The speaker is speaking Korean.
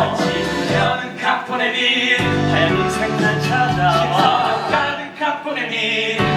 사치려는 카포네미 하얀 인생 날 찾아와. 가득 카포네미